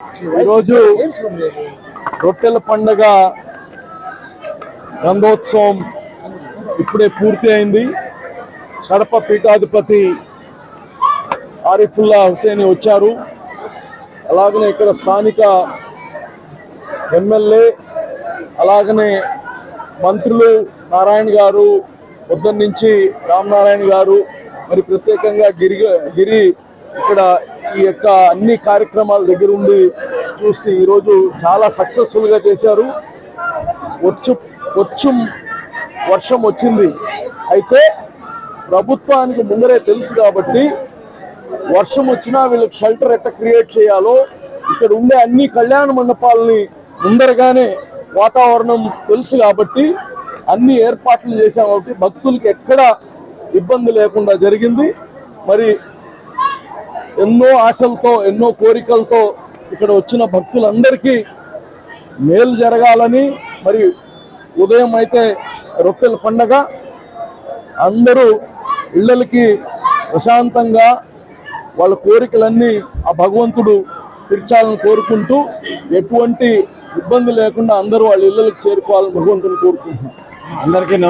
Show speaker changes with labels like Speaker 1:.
Speaker 1: ఈరోజు రొట్టెల పండగ గంధోత్సవం ఇప్పుడే పూర్తి అయింది. కడప పీఠాధిపతి ఆరిఫుల్లా హుసేని వచ్చారు. అలాగనే ఇక్కడ స్థానిక ఎమ్మెల్యే అలాగనే మంత్రులు నారాయణ గారు పొద్దున్న నుంచి రామనారాయణ గారు మరి ప్రత్యేకంగా గిరి గిరి ఇక్కడ ఈ యొక్క అన్ని కార్యక్రమాల దగ్గర ఉండి చూస్తే ఈరోజు చాలా సక్సెస్ఫుల్గా చేశారు. వచ్చు వచ్చు వర్షం వచ్చింది. అయితే ప్రభుత్వానికి ముందరే తెలుసు కాబట్టి వర్షం వచ్చినా వీళ్ళకి షెల్టర్ ఎట్ట క్రియేట్ చేయాలో ఇక్కడ ఉండే అన్ని కళ్యాణ మండపాలని ముందరగానే వాతావరణం తెలుసు కాబట్టి అన్ని ఏర్పాట్లు చేశాం కాబట్టి భక్తులకి ఎక్కడ ఇబ్బంది లేకుండా జరిగింది. మరి ఎన్నో ఆశలతో ఎన్నో కోరికలతో ఇక్కడ వచ్చిన భక్తులందరికీ మేలు జరగాలని మరి ఉదయం అయితే రొట్టెల పండగ. అందరూ ఇళ్ళకి ప్రశాంతంగా వాళ్ళ కోరికలన్నీ ఆ భగవంతుడు తీర్చాలని కోరుకుంటూ ఎటువంటి ఇబ్బంది లేకుండా అందరూ వాళ్ళ ఇళ్ళకి చేరుకోవాలని భగవంతుని కోరుకుంటున్నాం.
Speaker 2: అందరికీ